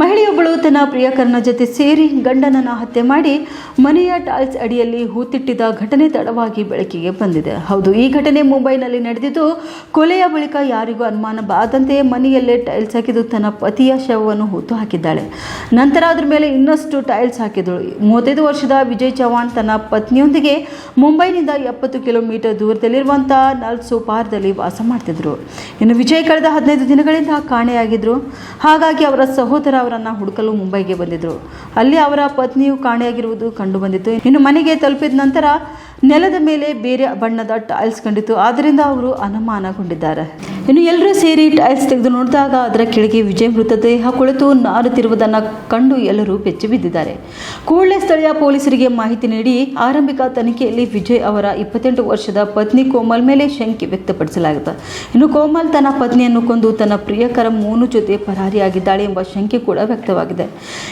ಮಹಿಳೆಯೊಬ್ಬಳು ತನ್ನ ಪ್ರಿಯಕರನ ಜೊತೆ ಸೇರಿ ಗಂಡನನ್ನು ಹತ್ಯೆ ಮಾಡಿ ಮನೆಯ ಟಾಲ್ಸ್ ಅಡಿಯಲ್ಲಿ ಹೂತಿಟ್ಟಿದ ಘಟನೆ ತಡವಾಗಿ ಬೆಳಕಿಗೆ ಬಂದಿದೆ. ಹೌದು, ಈ ಘಟನೆ ಮುಂಬೈನಲ್ಲಿ ನಡೆದಿದ್ದು ಕೊಲೆಯ ಬಳಿಕ ಯಾರಿಗೂ ಅನುಮಾನ ಬಾದಂತೆ ಮನೆಯಲ್ಲೇ ಟೈಲ್ಸ್ ಹಾಕಿದ್ದು ತನ್ನ ಪತಿಯ ಶವವನ್ನು ಹೂತು ಹಾಕಿದ್ದಾಳೆ. ನಂತರ ಅದರ ಮೇಲೆ ಇನ್ನಷ್ಟು ಟೈಲ್ಸ್ ಹಾಕಿದಳು ಮೂವತ್ತೈದು ವರ್ಷದ ವಿಜಯ್ ಚವಾಣ್ ತನ್ನ ಪತ್ನಿಯೊಂದಿಗೆ ಮುಂಬೈನಿಂದ ಎಪ್ಪತ್ತು ಕಿಲೋಮೀಟರ್ ದೂರದಲ್ಲಿರುವಂಥ ನಲ್ ಸೋಪಾರ್ದಲ್ಲಿ ವಾಸ ಮಾಡ್ತಿದ್ರು. ಇನ್ನು ವಿಜಯ್ ಕಳೆದ ಹದಿನೈದು ದಿನಗಳಿಂದ ಕಾಣೆಯಾಗಿದ್ದರು ಹಾಗಾಗಿ ಅವರ ಸಹೋದರ ಅವರನ್ನು ಹುಡುಕಲು ಮುಂಬೈಗೆ ಬಂದಿದ್ದರು ಅಲ್ಲಿ ಅವರ ಪತ್ನಿಯು ಕಾಣೆಯಾಗಿರುವುದು ಕಂಡು ಬಂದಿತ್ತು ಇನ್ನು ಮನೆಗೆ ತಲುಪಿದ ನಂತರ ನೆಲದ ಮೇಲೆ ಬೇರೆ ಬಣ್ಣದ ಟೈಲ್ಸ್ ಕಂಡಿತು ಆದ್ದರಿಂದ ಅವರು ಅನುಮಾನಗೊಂಡಿದ್ದಾರೆ. ಇನ್ನು ಎಲ್ಲರೂ ಸೇರಿ ಟೈಲ್ಸ್ ತೆಗೆದು ನೋಡಿದಾಗ ಅದರ ಕೆಳಗೆ ವಿಜಯ್ ಮೃತದೇಹ ಕುಳಿತು, ನಾರುತ್ತಿರುವುದನ್ನು ಕಂಡು ಎಲ್ಲರೂ ಬೆಚ್ಚಿ ಬಿದ್ದಿದ್ದಾರೆ. ಕೂಡಲೇ ಸ್ಥಳೀಯ ಪೊಲೀಸರಿಗೆ ಮಾಹಿತಿ ನೀಡಿ ಆರಂಭಿಕ ತನಿಖೆಯಲ್ಲಿ ವಿಜಯ್ ಅವರ ಇಪ್ಪತ್ತೆಂಟು ವರ್ಷದ ಪತ್ನಿ ಕೋಮಲ್ ಮೇಲೆ ಶಂಕೆ ವ್ಯಕ್ತಪಡಿಸಲಾಗಿದೆ. ಇನ್ನು ಕೋಮಲ್ ತನ್ನ ಪತ್ನಿಯನ್ನು ಕೊಂದು ತನ್ನ ಪ್ರಿಯಕರ ಮೂನು ಜೊತೆ ಪರಾರಿಯಾಗಿದ್ದಾಳೆ ಎಂಬ ಶಂಕೆ ಕೂಡ ವ್ಯಕ್ತವಾಗಿದೆ.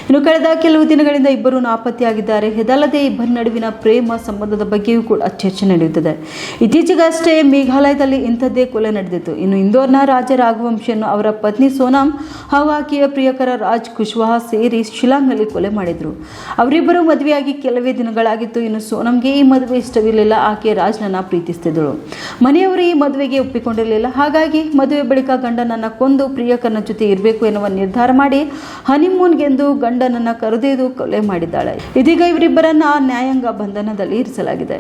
ಇನ್ನು ಕಳೆದ ಕೆಲವು ದಿನಗಳಿಂದ ಇಬ್ಬರು ನಾಪತ್ತೆಯಾಗಿದ್ದಾರೆ. ಇದಲ್ಲದೆ ಇಬ್ಬರ ನಡುವಿನ ಪ್ರೇಮ ಸಂಬಂಧದ ಬಗ್ಗೆಯೂ ಕೂಡ ಚರ್ಚೆ ನಡೆಯುತ್ತದೆ. ಇತ್ತೀಚೆಗಷ್ಟೇ ಮೇಘಾಲಯದಲ್ಲಿ ಇಂಥದ್ದೇ ಕೊಲೆ ನಡೆದಿತ್ತು. ಇನ್ನು ಇಂದೋರ್ನ ರಾಜ ರಾಘವಂಶಿಯನ್ನು ಅವರ ಪತ್ನಿ ಸೋನಾಮ್ ಹಾಗೂ ಆಕೆಯ ಪ್ರಿಯಕರ ರಾಜ್ ಕುಶ್ವಾಹ ಸೇರಿ ಶಿಲಾಂಗ್ನಲ್ಲಿ ಕೊಲೆ ಮಾಡಿದರು. ಅವರಿಬ್ಬರು ಮದುವೆಯಾಗಿ ಕೆಲವೇ ದಿನಗಳಾಗಿತ್ತು. ಇನ್ನು ಸೋನಂಗೆ ಈ ಮದುವೆ ಇಷ್ಟವಿರಲಿಲ್ಲ. ಆಕೆ ರಾಜ್ನನ್ನ ಪ್ರೀತಿಸ್ತಿದ್ದಳು. ಮನೆಯವರು ಈ ಮದುವೆಗೆ ಒಪ್ಪಿಕೊಂಡಿರಲಿಲ್ಲ. ಹಾಗಾಗಿ ಮದುವೆ ಬಳಿಕ ಗಂಡನನ್ನ ಕೊಂದು ಪ್ರಿಯಕರನ ಜೊತೆ ಇರಬೇಕು ಎನ್ನುವ ನಿರ್ಧಾರ ಮಾಡಿ ಹನಿಮೂನ್ಗೆಂದು ಗಂಡನನ್ನ ಕರೆದೊಯ್ದು ಕೊಲೆ ಮಾಡಿದ್ದಾಳೆ. ಇದೀಗ ಇವರಿಬ್ಬರನ್ನ ನ್ಯಾಯಾಂಗ ಬಂಧನದಲ್ಲಿ ಇರಿಸಲಾಗಿದೆ.